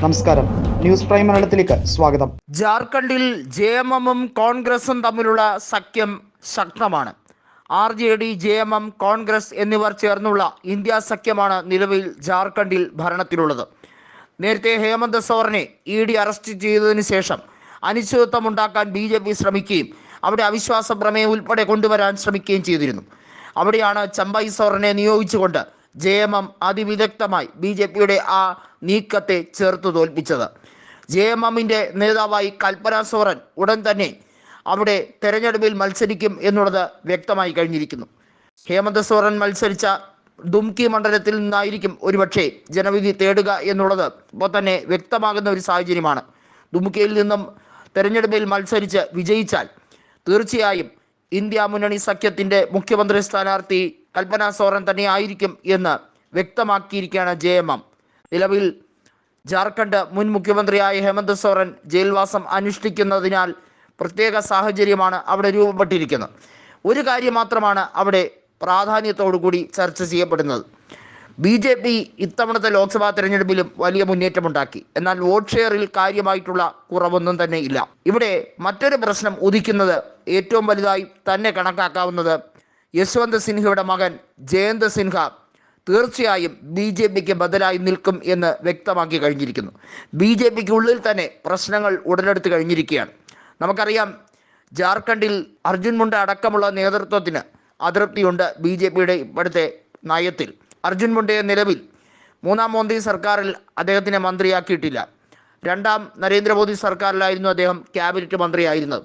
നമസ്കാരം. News prime മലയാളത്തിലേക്ക് സ്വാഗതം. ജാർഖണ്ഡിൽ ജെ എം എമ്മും കോൺഗ്രസും തമ്മിലുള്ള സഖ്യം ശക്തമാണ്. R J D J M M Congress എന്നിവർ ചേർന്നുള്ള ഇന്ത്യ സഖ്യമാണ് നിലവിൽ ജാർഖണ്ഡിൽ ഭരണത്തിലുള്ളത്. നേരത്തെ ഹേമന്ത് സോറനെ ഇ ഡി അറസ്റ്റ് ചെയ്തതിനു ശേഷം അനിശ്ചിതത്വം ഉണ്ടാക്കാൻ ബി ജെ പി ശ്രമിക്കുകയും അവിടെ അവിശ്വാസ പ്രമേയം ഉൾപ്പെടെ കൊണ്ടുവരാൻ ശ്രമിക്കുകയും ചെയ്തിരുന്നു. അവിടെയാണ് ചമ്പൈ സോറനെ നിയോഗിച്ചുകൊണ്ട് ജെ എം എം അതിവിദഗ്ധമായി ബി ജെ പിയുടെ ആ നീക്കത്തെ ചേർത്ത് തോൽപ്പിച്ചത്. ജെ എം എമ്മിന്റെ നേതാവായി കൽപ്പന സോറൻ ഉടൻ തന്നെ അവിടെ തെരഞ്ഞെടുപ്പിൽ മത്സരിക്കും എന്നുള്ളത് വ്യക്തമായി കഴിഞ്ഞിരിക്കുന്നു. ഹേമന്ത് സോറൻ മത്സരിച്ച ദുംകി മണ്ഡലത്തിൽ നിന്നായിരിക്കും ഒരുപക്ഷെ ജനവിധി തേടുക എന്നുള്ളത് ഇപ്പോൾ തന്നെ വ്യക്തമാകുന്ന ഒരു സാഹചര്യമാണ്. ദുംകിയിൽ നിന്നും തെരഞ്ഞെടുപ്പിൽ മത്സരിച്ച് വിജയിച്ചാൽ തീർച്ചയായും ഇന്ത്യ മുന്നണി സഖ്യത്തിന്റെ മുഖ്യമന്ത്രി സ്ഥാനാർത്ഥി കൽപ്പന സോറൻ തന്നെ ആയിരിക്കും എന്ന് വ്യക്തമാക്കിയിരിക്കുകയാണ് ജെ എം എം. നിലവിൽ ജാർഖണ്ഡ് മുൻ മുഖ്യമന്ത്രിയായ ഹേമന്ത് സോറൻ ജയിൽവാസം അനുഷ്ഠിക്കുന്നതിനാൽ പ്രത്യേക സാഹചര്യമാണ് അവിടെ രൂപപ്പെട്ടിരിക്കുന്നത്. ഒരു കാര്യം മാത്രമാണ് അവിടെ പ്രാധാന്യത്തോടുകൂടി ചർച്ച ചെയ്യപ്പെടുന്നത്. ബി ജെ പി ഇത്തവണത്തെ ലോക്സഭാ തെരഞ്ഞെടുപ്പിലും വലിയ മുന്നേറ്റമുണ്ടാക്കി. എന്നാൽ വോട്ട് ഷെയറിൽ കാര്യമായിട്ടുള്ള കുറവൊന്നും തന്നെ ഇല്ല. ഇവിടെ മറ്റൊരു പ്രശ്നം ഉദിക്കുന്നത് ഏറ്റവും വലുതായി തന്നെ കണക്കാക്കാവുന്നത് യശ്വന്ത് സിൻഹയുടെ മകൻ ജയന്ത് സിൻഹ തീർച്ചയായും ബി ജെ പിക്ക് ബദലായി നിൽക്കും എന്ന് വ്യക്തമാക്കി കഴിഞ്ഞിരിക്കുന്നു. ബി ജെ പിക്ക് ഉള്ളിൽ തന്നെ പ്രശ്നങ്ങൾ ഉടലെടുത്ത് കഴിഞ്ഞിരിക്കുകയാണ്. നമുക്കറിയാം ജാർഖണ്ഡിൽ അർജുൻ മുണ്ട അടക്കമുള്ള നേതൃത്വത്തിന് അതൃപ്തിയുണ്ട് ബി ജെ പിയുടെ ഇപ്പോഴത്തെ നയത്തിൽ. അർജുൻ മുണ്ടയെ നിലവിൽ മൂന്നാം മോദി സർക്കാരിൽ അദ്ദേഹത്തിനെ മന്ത്രിയാക്കിയിട്ടില്ല. രണ്ടാം നരേന്ദ്രമോദി സർക്കാരിലായിരുന്നു അദ്ദേഹം ക്യാബിനറ്റ് മന്ത്രിയായിരുന്നത്.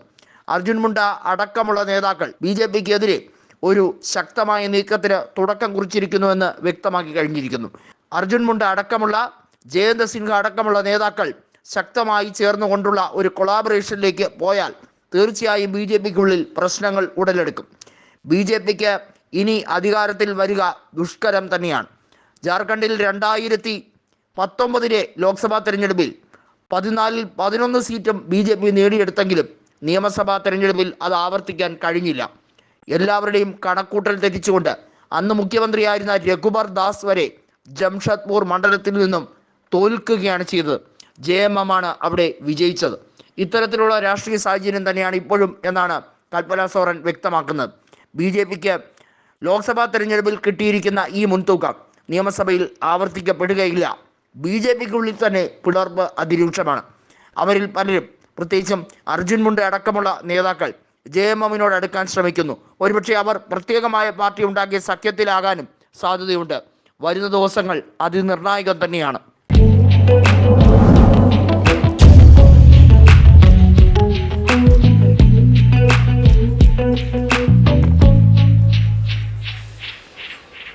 അർജുൻ മുണ്ട അടക്കമുള്ള നേതാക്കൾ ബി ജെ പിക്കെതിരെ ഒരു ശക്തമായ നീക്കത്തിന് തുടക്കം കുറിച്ചിരിക്കുന്നുവെന്ന് വ്യക്തമാക്കി കഴിഞ്ഞിരിക്കുന്നു. അർജുൻ മുണ്ട അടക്കമുള്ള ജയന്ത സിൻഹ അടക്കമുള്ള നേതാക്കൾ ശക്തമായി ചേർന്നുകൊണ്ടുള്ള ഒരു കൊളാബറേഷനിലേക്ക് പോയാൽ തീർച്ചയായും ബി ജെ പിക്കുള്ളിൽ പ്രശ്നങ്ങൾ ഉടലെടുക്കും. ബി ജെ പിക്ക് ഇനി അധികാരത്തിൽ വരിക ദുഷ്കരം തന്നെയാണ്. ജാർഖണ്ഡിൽ രണ്ടായിരത്തി പത്തൊമ്പതിലെ ലോക്സഭാ തെരഞ്ഞെടുപ്പിൽ പതിനാലിൽ പതിനൊന്ന് സീറ്റും ബി ജെ പി നേടിയെടുത്തെങ്കിലും നിയമസഭാ തെരഞ്ഞെടുപ്പിൽ അത് ആവർത്തിക്കാൻ കഴിഞ്ഞില്ല. എല്ലാവരുടെയും കണക്കൂട്ടൽ തെറ്റിച്ചുകൊണ്ട് അന്ന് മുഖ്യമന്ത്രിയായിരുന്ന രഘുബർ ദാസ് വരെ ജംഷഡ്പൂർ മണ്ഡലത്തിൽ നിന്നും തോൽക്കുകയാണ് ചെയ്തത്. ജെ എം എം ആണ് അവിടെ വിജയിച്ചത്. ഇത്തരത്തിലുള്ള രാഷ്ട്രീയ സാഹചര്യം തന്നെയാണ് ഇപ്പോഴും എന്നാണ് കൽപ്പന സോറൻ വ്യക്തമാക്കുന്നത്. ബി ജെ പിക്ക് ലോക്സഭാ തെരഞ്ഞെടുപ്പിൽ കിട്ടിയിരിക്കുന്ന ഈ മുൻതൂക്കം നിയമസഭയിൽ ആവർത്തിക്കപ്പെടുകയില്ല. ബി ജെ പിക്കുള്ളിൽ തന്നെ പിളർപ്പ് അതിരൂക്ഷമാണ്. അവരിൽ പലരും പ്രത്യേകിച്ചും അർജുൻ മുണ്ട അടക്കമുള്ള നേതാക്കൾ ജെ എം എമ്മിനോട് അടുക്കാൻ ശ്രമിക്കുന്നു. ഒരുപക്ഷെ അവർ പ്രത്യേകമായ പാർട്ടി ഉണ്ടാക്കിയ സഖ്യത്തിലാകാനും സാധ്യതയുണ്ട്. വരുന്ന ദിവസങ്ങൾ അതിനിർണായകം തന്നെയാണ്.